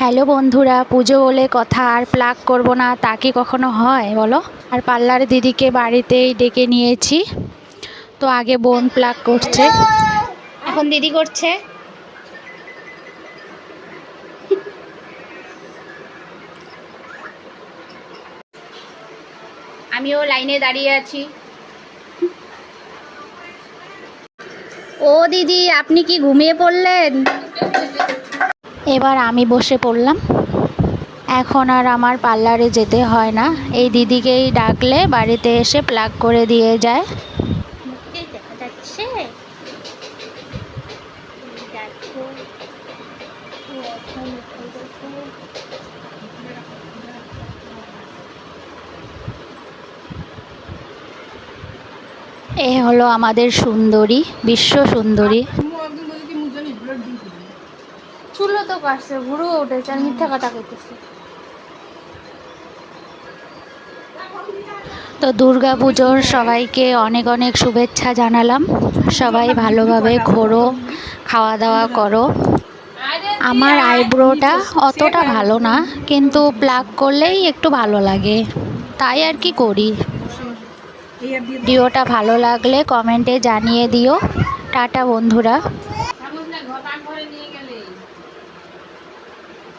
Hello বন্ধুরা, পুজো বলে কথা আর প্লাগ করব না, তা কি কখনো হয় বলো? আর পার্লার দিদিকে বাড়িতেই ডেকে নিয়েছি। তো আগে বোন প্লাগ করছে। এখন দিদি করছে। আমিও লাইনে দাঁড়িয়ে আছি। ও দিদি, আপনি কি ঘুমিয়ে পড়লেন? এবার আমি বসে পড়লাম। এখন আর আমার পার্লারে যেতে হয় না। এই দিদিকেই ডাকলে বাড়িতে এসে প্লাগ করে দিয়ে যায়। এ হলো আমাদের সুন্দরী বিশ্ব সুন্দরী। চুলো তো কাটছে ভুরু উঠেছে আর মিথ্যা কথা কইতেছে। তো দুর্গা পুজোর সবাইকে অনেক অনেক শুভেচ্ছা জানালাম। সবাই ভালোভাবে ঘোরো খাওয়া দাওয়া করো। আমার আইব্রোটা অতটা ভালো না, কিন্তু প্লাগ করলেই একটু ভালো লাগে। তাই আর কি করি। ভিডিওটা ভালো লাগলে কমেন্টে জানিয়ে দিও। টাটা বন্ধুরা।